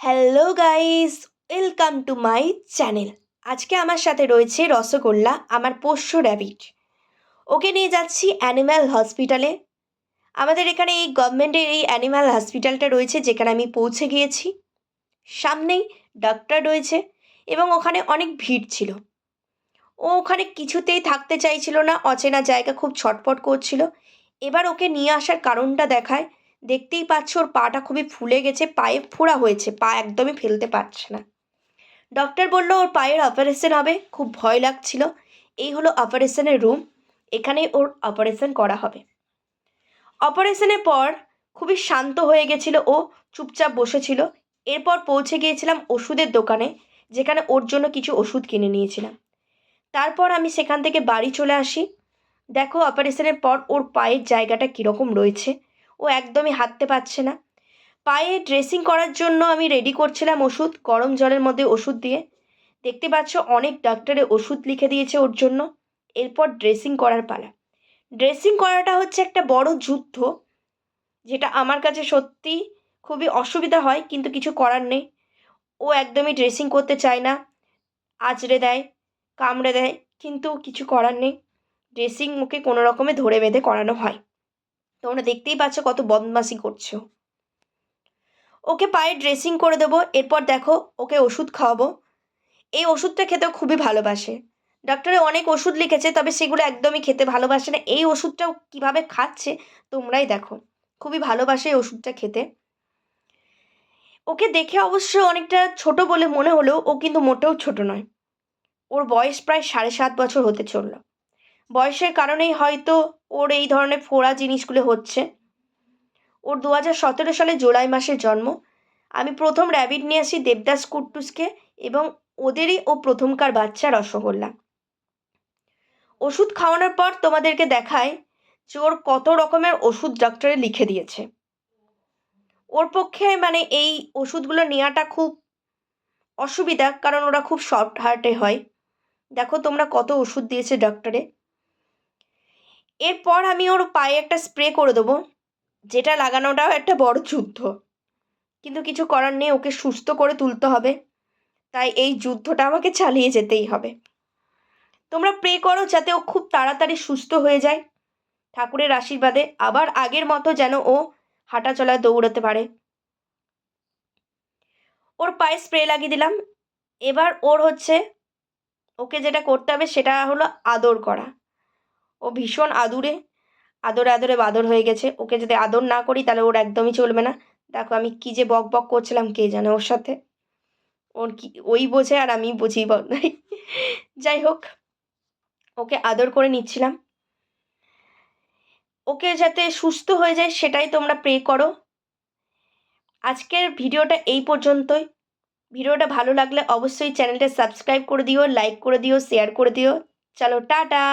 Hello guys welcome to my channel আজকে আমার সাথে রয়েছে রসগোল্লা, আমার পোষ্য র্যাবিট ওকে নিয়ে যাচ্ছি অ্যানিম্যাল হসপিটালে আমাদের এখানে এই গভর্নমেন্টের এই অ্যানিম্যাল হসপিটালটা রয়েছে, যেখানে আমি পৌঁছে গিয়েছি। সামনেই ডাক্তার রয়েছে এবং ওখানে অনেক ভিড় ছিল। ও ওখানে কিছুতেই থাকতে চাইছিল না, অচেনা জায়গা খুব ছটফট করছিল। এবার ওকে নিয়ে আসার কারণটা দেখায় দেখতেই পাচ্ছ ওর পাটা খুবই ফুলে গেছে, পায়ে ফোড়া হয়েছে, পা একদমই ফেলতে পারছে না। ডক্টর বলল, ওর পায়ের অপারেশন হবে। খুব ভয় লাগছিল। এই হলো অপারেশনের রুম এখানেই ওর অপারেশন করা হবে। অপারেশনের পর খুবই শান্ত হয়ে গেছিল ও, চুপচাপ বসেছিল। এরপর পৌঁছে গিয়েছিলাম ওষুধের দোকানে, যেখানে ওর জন্য কিছু ওষুধ কিনে নিয়েছিলাম। তারপর আমি সেখান থেকে বাড়ি চলে আসি। দেখো অপারেশনের পর ওর পায়ের জায়গাটা কীরকম রয়েছে। ও একদমই হাঁটতে পারছে না। পায়ে ড্রেসিং করার জন্য আমি রেডি করছিলাম ওষুধ, গরম জলের মধ্যে ওষুধ দিয়ে। দেখতে পাচ্ছ অনেক ডাক্তারে ওষুধ লিখে দিয়েছে ওর জন্য। এরপর ড্রেসিং করার পালা। ড্রেসিং করাটা হচ্ছে একটা বড় যুদ্ধ, যেটা আমার কাছে সত্যি খুবই অসুবিধা হয়, কিন্তু কিছু করার নেই। ও একদমই ড্রেসিং করতে চায় না, আঁচড়ে দেয়, কামড়ে দেয়, কিন্তু কিছু করার নেই। ড্রেসিং ওকে কোনো রকমে ধরে বেঁধে করানো হয়। তোমরা দেখতেই পাচ্ছ কত বদমাসি করছ। ওকে পায়ে ড্রেসিং করে দেবো, এরপর দেখো ওকে ওষুধ খাওয়াবো। এই ওষুধটা খেতেও খুবই ভালোবাসে। ডক্টরে অনেক ওষুধ লিখেছে, তবে সেগুলো একদমই খেতে ভালোবাসে না। এই ওষুধটাও কীভাবে খাচ্ছে তোমরাই দেখো। খুবই ভালোবাসে এই ওষুধটা খেতে। ওকে দেখে অবশ্য অনেকটা ছোট বলে মনে হলেও ও কিন্তু মোটেও ছোট নয়। ওর বয়স প্রায় সাড়ে সাত বছর হতে চলল। বয়সের কারণেই হয়তো ওর এই ধরনের ফোড়া জিনিসগুলো হচ্ছে। ওর দু হাজার সতেরো সালে জুলাই মাসে জন্ম। আমি প্রথম র্যাবিট নিয়ে আসি দেবদাস কুট্টুসকে এবং ওদেরই ও প্রথমকার বাচ্চা রসগোল্লা। ওষুধ খাওয়ানোর পর তোমাদেরকে দেখায় যে ওর কত রকমের ওষুধ ডক্টরে লিখে দিয়েছে। ওর পক্ষে মানে এই ওষুধগুলো নেওয়াটা খুব অসুবিধা, কারণ ওরা খুব সফট হার্টে হয়। দেখো তোমরা কত ওষুধ দিয়েছে ডক্টরে এরপর আমি ওর পায়ে একটা স্প্রে করে দেবো, যেটা লাগানোটাও একটা বড় যুদ্ধ। কিন্তু কিছু করার নেই, ওকে সুস্থ করে তুলতে হবে। তাই এই যুদ্ধটা আমাকে চালিয়ে যেতেই হবে। তোমরা প্রে করো যাতে ও খুব তাড়াতাড়ি সুস্থ হয়ে যায়। ঠাকুরের আশীর্বাদে আবার আগের মতো যেন ও হাঁটা চলায় দৌড়াতে পারে। ওর পায়ে স্প্রে লাগিয়ে দিলাম। এবার ওর হচ্ছে, ওকে যেটা করতে হবে সেটা হলো আদর করা। ও ভীষণ আদুরে, আদরে আদরে বাদর হয়ে গেছে। ওকে যদি আদর না করি তাহলে ওর একদমই চলবে না। দেখো আমি কী যে বক বক করছিলাম, কে জানে ওর সাথে। ওর কি, ওই বোঝে আর আমি বুঝি নাই। যাই হোক, ওকে আদর করে নিচ্ছিলাম। ওকে যাতে সুস্থ হয়ে যায় সেটাই তোমরা প্রে করো। আজকের ভিডিওটা এই পর্যন্তই। ভিডিওটা ভালো লাগলে অবশ্যই চ্যানেলটা সাবস্ক্রাইব করে দিও লাইক করে দিও শেয়ার করে দিও। চলো, টাটা!